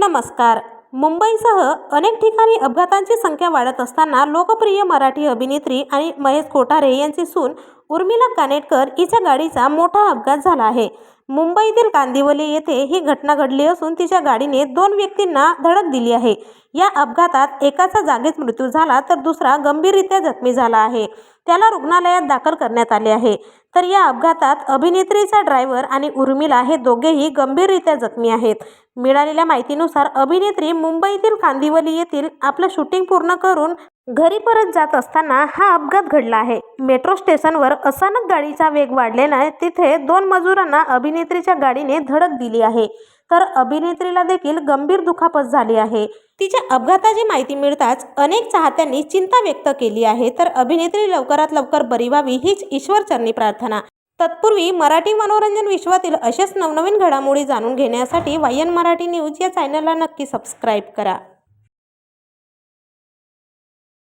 नमस्कार. मुंबईसह अनेक ठिकाणी अपघातांची संख्या वाढत असताना लोकप्रिय मराठी अभिनेत्री आणि महेश कोठारे यांची सून उर्मिला कानेटकर हिच्या गाडीचा मोठा अपघात झाला आहे. मुंबईतील कांदिवली येथे ही घटना घडली असून तिच्या गाडीने दोन व्यक्तींना धडक दिली आहे. या अपघातात एकाचा जागीच मृत्यू झाला तर दुसरा गंभीररित्या जखमी झाला आहे. त्याला रुग्णालयात दाखल करण्यात आले आहे. तर या अपघातात अभिनेत्रीचा ड्रायव्हर आणि उर्मिला हे दोघेही गंभीररित्या जखमी आहेत. मिळालेल्या माहितीनुसार अभिनेत्री मुंबईतील कांदिवली येथील आपलं शूटिंग पूर्ण करून घरी परत जात असताना हा अपघात घडला आहे. मेट्रो स्टेशनवर अचानक गाडीचा वेग वाढलेला तिथे दोन मजुरांना अभिनेत्रीच्या गाडीने धडक दिली आहे. तर अभिनेत्रीला देखील गंभीर दुखापत झाली आहे. तिच्या अपघाताची माहिती मिळताच अनेक चाहत्यांनी चिंता व्यक्त केली आहे. तर अभिनेत्री लवकरात लवकर बरी व्हावी हीच ईश्वरचरणी प्रार्थना. तत्पूर्वी मराठी मनोरंजन विश्वातील असेच नवनवीन घडामोडी जाणून घेण्यासाठी वायन मराठी न्यूज या चॅनलला नक्की सबस्क्राईब करा.